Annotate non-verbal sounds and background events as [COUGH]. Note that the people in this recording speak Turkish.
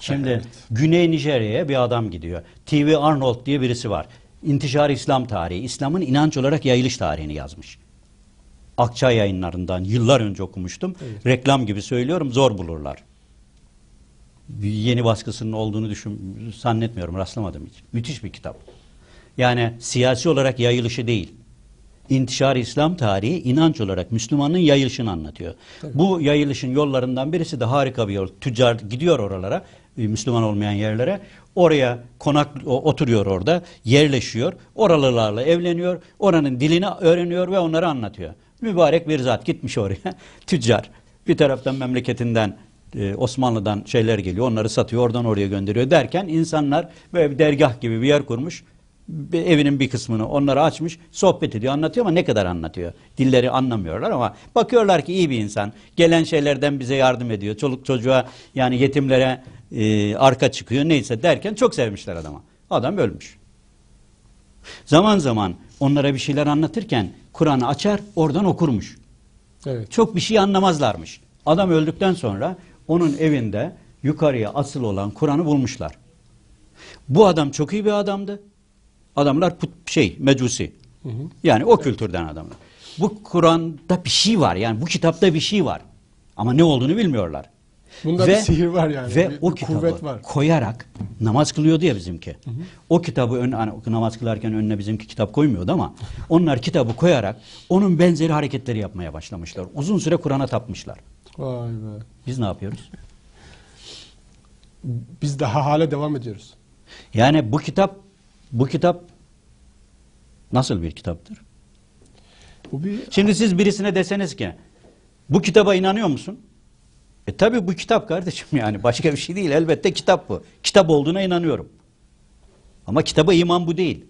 Şimdi Evet. Güney Nijerya'ya bir adam gidiyor. TV Arnold diye birisi var. İntişar İslam tarihi, İslam'ın inanç olarak yayılış tarihini yazmış. Akçay yayınlarından yıllar önce okumuştum. Evet. Reklam gibi söylüyorum zor bulurlar. Bir yeni baskısının olduğunu düşün, zannetmiyorum, rastlamadım hiç. Müthiş bir kitap. Yani siyasi olarak yayılışı değil. İntişar İslam tarihi inanç olarak Müslümanın yayılışını anlatıyor. Bu yayılışın yollarından birisi de harika bir yol. Tüccar gidiyor oralara, Müslüman olmayan yerlere. Oraya konak oturuyor orada, yerleşiyor. Oralılarla evleniyor. Oranın dilini öğreniyor ve onları anlatıyor. Mübarek bir zat gitmiş oraya. [LAUGHS] Tüccar. Bir taraftan memleketinden e, Osmanlı'dan şeyler geliyor. Onları satıyor, oradan oraya gönderiyor derken insanlar böyle bir dergah gibi bir yer kurmuş bir evinin bir kısmını onlara açmış, sohbet ediyor, anlatıyor ama ne kadar anlatıyor? Dilleri anlamıyorlar ama bakıyorlar ki iyi bir insan. Gelen şeylerden bize yardım ediyor. Çoluk çocuğa yani yetimlere e, arka çıkıyor neyse derken çok sevmişler adama. Adam ölmüş. Zaman zaman onlara bir şeyler anlatırken Kur'an'ı açar oradan okurmuş. Evet. Çok bir şey anlamazlarmış. Adam öldükten sonra onun evinde yukarıya asıl olan Kur'an'ı bulmuşlar. Bu adam çok iyi bir adamdı. Adamlar put, şey mecusi. Yani o kültürden adamlar. Bu Kur'an'da bir şey var. Yani bu kitapta bir şey var. Ama ne olduğunu bilmiyorlar. Bunda bir sihir var yani, Ve bir- o bir kitabı kuvvet var. koyarak namaz kılıyordu ya bizimki. O kitabı ön, hani namaz kılarken önüne bizimki kitap koymuyordu ama onlar kitabı koyarak onun benzeri hareketleri yapmaya başlamışlar. Uzun süre Kur'an'a tapmışlar. Vay be. Biz ne yapıyoruz? Biz daha hala devam ediyoruz. Yani bu kitap bu kitap nasıl bir kitaptır? Bu bir Şimdi siz birisine deseniz ki bu kitaba inanıyor musun? E tabi bu kitap kardeşim yani başka bir şey değil elbette kitap bu. Kitap olduğuna inanıyorum. Ama kitaba iman bu değil.